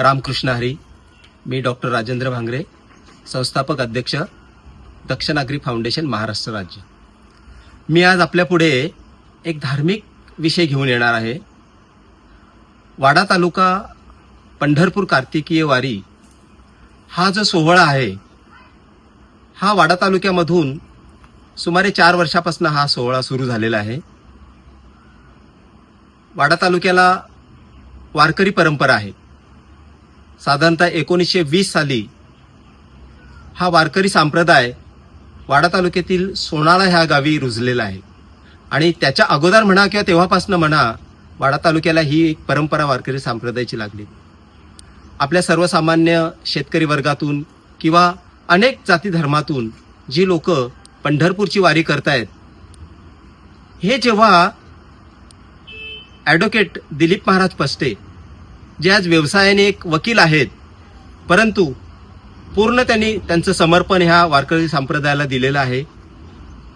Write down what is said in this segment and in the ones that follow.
रामकृष्ण हरी मी डॉक्टर राजेंद्र भांगरे संस्थापक अध्यक्ष दक्ष फाउंडेशन महाराष्ट्र राज्य. मी आज आपल्यापुढे एक धार्मिक विषय घेऊन येणार आहे. वाडा तालुका पंढरपूर कार्तिकीय वारी हा जो सोहळा आहे हा वाडा तालुक्यामधून सुमारे चार वर्षापासून हा सोहळा सुरू झालेला आहे. वाडा तालुक्याला वारकरी परंपरा आहे. साधारणतः एकोणीसशे वीस साली हा वारकरी संप्रदाय वाडा तालुक्यातील सोनाळा ह्या गावी रुजलेला आहे. आणि त्याच्या अगोदर म्हणा किंवा तेव्हापासून म्हणा वाडा तालुक्याला ही एक परंपरा वारकरी संप्रदायाची लागली. आपल्या सर्वसामान्य शेतकरी वर्गातून किंवा अनेक जाती धर्मातून जी लोक पंढरपूरची वारी करतायत हे जेव्हा ॲडव्होकेट दिलीप महाराज पस्टे जे आज व्यवसायाने एक वकील आहेत परंतु पूर्ण त्यांनी त्यांचं समर्पण ह्या वारकरी संप्रदायाला दिलेलं आहे.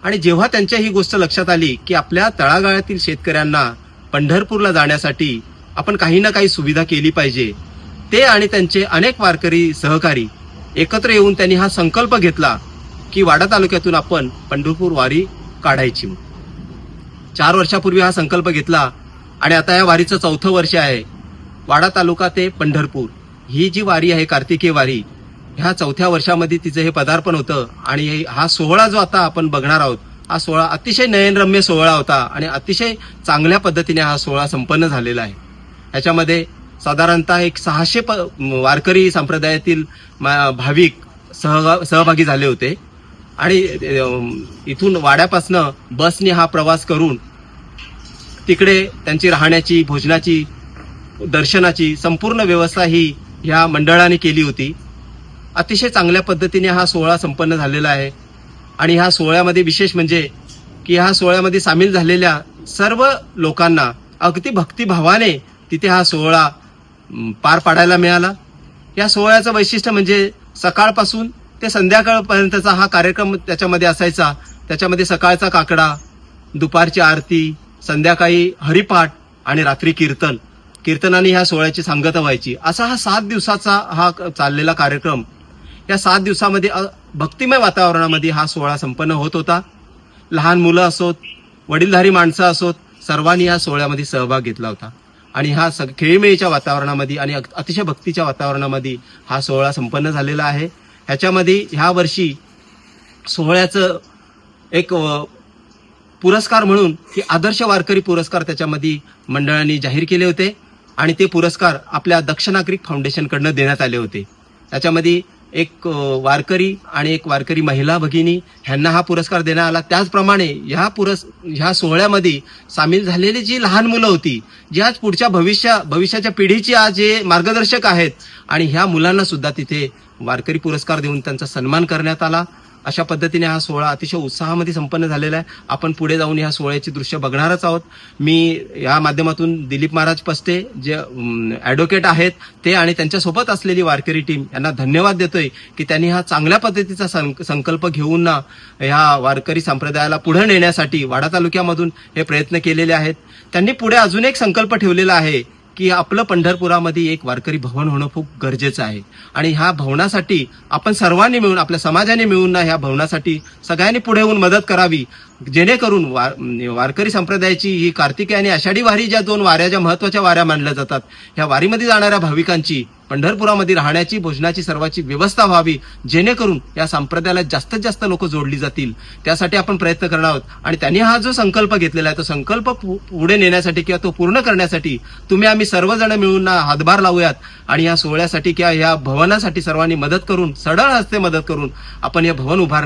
आणि जेव्हा त्यांच्या ही गोष्ट लक्षात आली की आपल्या तळागाळातील शेतकऱ्यांना पंढरपूरला जाण्यासाठी आपण काही ना काही सुविधा केली पाहिजे ते आणि त्यांचे अनेक वारकरी सहकारी एकत्र येऊन त्यांनी हा संकल्प घेतला की वाडा तालुक्यातून आपण पंढरपूर वारी काढायची. चार वर्षापूर्वी हा संकल्प घेतला आणि आता या वारीचं चौथं वर्ष आहे. वाडा तालुका ते पंढरपूर. ही जी वारी आहे कार्तिकी वारी ह्या चौथ्या वर्षामध्ये तिचं हे पदार्पण होतं आणि हे- हा सोहळा जो आता आपण बघणार आहोत हा सोहळा अतिशय नयनरम्य सोहळा होता आणि अतिशय चांगल्या पद्धतीने हा सोहळा संपन्न झालेला आहे. ह्याच्यामध्ये साधारणतः एक सहाशे प वारकरी संप्रदायातील मा- भाविक सहगा सहभागी झाले होते. आणि इथून वाड्यापासनं बसने हा प्रवास करून तिकडे त्यांची राहण्याची भोजनाची दर्शनाची संपूर्ण व्यवस्था ही ह्या मंडळाने केली होती. अतिशय चांगल्या पद्धतीने हा सोहळा संपन्न झालेला आहे. आणि ह्या सोहळ्यामध्ये विशेष म्हणजे की ह्या सोहळ्यामध्ये सामील झालेल्या सर्व लोकांना अगदी भक्तिभावाने तिथे हा सोहळा पार पाडायला मिळाला. या सोहळ्याचं वैशिष्ट्य म्हणजे सकाळपासून ते संध्याकाळपर्यंतचा हा कार्यक्रम त्याच्यामध्ये असायचा. त्याच्यामध्ये सकाळचा काकडा दुपारची आरती संध्याकाळी हरिपाठ आणि रात्री कीर्तन. कीर्तनाने ह्या सोहळ्याची सांगता व्हायची. असा हा सात दिवसाचा हा क- चाललेला कार्यक्रम या सात दिवसामध्ये भक्तिमय वातावरणामध्ये हा सोहळा संपन्न होत होता. लहान मुलं असोत वडीलधारी माणसं असोत सर्वांनी या सोहळ्यामध्ये सहभाग घेतला होता. आणि हा सग खेळीमेळीच्या वातावरणामध्ये आणि अतिशय भक्तीच्या वातावरणामध्ये हा सोहळा संपन्न झालेला आहे. ह्याच्यामध्ये ह्या वर्षी सोहळ्याचं एक पुरस्कार म्हणून की आदर्श वारकरी पुरस्कार त्याच्यामध्ये मंडळांनी जाहीर केले होते. आणि ते पुरस्कार आपल्या दक्ष नागरिक फाउंडेशनकडनं देण्यात आले होते. त्याच्यामध्ये एक वारकरी आणि एक वारकरी महिला भगिनी ह्यांना हा पुरस्कार देण्यात आला. त्याचप्रमाणे ह्या पुरस् ह्या सोहळ्यामध्ये सामील झालेली जी लहान मुलं होती जी आज पुढच्या भविष्या भविष्याच्या पिढीची आज जे मार्गदर्शक आहेत. आणि ह्या मुलांना सुद्धा तिथे वारकरी पुरस्कार देऊन त्यांचा सन्मान करण्यात आला. अशा पद्धतीने हा सोहळा अतिशय उत्साहामध्ये संपन्न झालेला आहे. आपण पुढे जाऊन ह्या सोहळ्याची दृश्य बघणारच आहोत. मी या माध्यमातून दिलीप महाराज पस्ते जे ॲडव्होकेट आहेत ते आणि त्यांच्यासोबत असलेली वारकरी टीम यांना धन्यवाद देतोय की त्यांनी हा चांगल्या पद्धतीचा सं- संकल्प घेऊन ना ह्या वारकरी संप्रदायाला पुढे नेण्यासाठी वाडा तालुक्यामधून हे प्रयत्न केलेले आहेत. त्यांनी पुढे अजून एक संकल्प ठेवलेला आहे की आपलं पंढरपुरामध्ये एक वारकरी भवन होणं खूप गरजेचं आहे. आणि ह्या भवनासाठी आपण सर्वांनी मिळून आपल्या समाजाने मिळून ना ह्या भवनासाठी सगळ्यांनी पुढे येऊन मदत करावी. जेणेकरून वार वारकरी संप्रदायाची ही कार्तिकी आणि आषाढी वारी ज्या दोन वाऱ्या ज्या महत्त्वाच्या वाऱ्या मानल्या जातात ह्या वारीमध्ये जाणाऱ्या भाविकांची पंढरपुरामध्ये राहण्याची भोजनाची सर्वाची व्यवस्था व्हावी जेणेकरून या संप्रदायाला जास्तीत जास्त लोक जोडली जातील. त्यासाठी आपण प्रयत्न करणार आहोत. आणि त्यांनी हा जो संकल्प घेतलेला आहे तो संकल्प पु- पुढे नेण्यासाठी किंवा तो पूर्ण करण्यासाठी तुम्ही आम्ही सर्वजण मिळून हातभार लावूयात. आणि या सोहळ्यासाठी किंवा या भवनासाठी सर्वांनी मदत करून सडळ हस्ते मदत करून आपण हे भवन उभार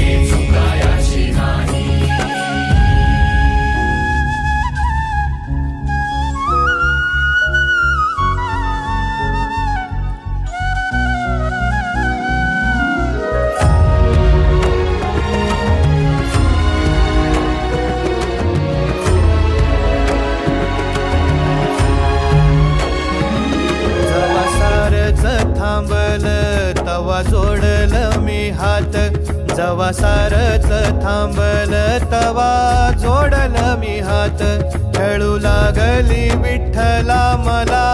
जोडल मी हात जवा सारच थांबल तवा. जोडल मी हात खेळू लागली विठ्ठला मला.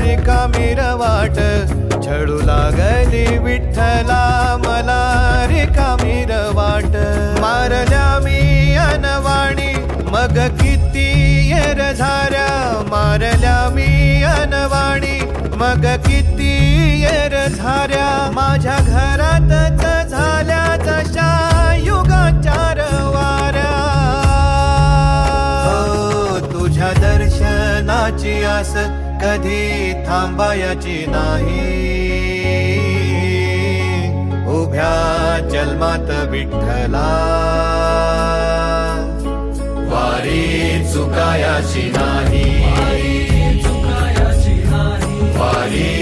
रिकामी वाट छळू लागली विठ्ठला मला. रिकामी वाट. मारल्या मी अनवाणी मग किती येर झाऱ्या मारल्या मी अनवाणी? मग किती येर झाऱ्या माझ्या घरातच झाल्या जशा युगाचार वाऱ्या हो, तुझ्या दर्शनाची आस कधी थांबायची नाही. उभ्या जन्मात विठ्ठला चुकायाची नाही. वारी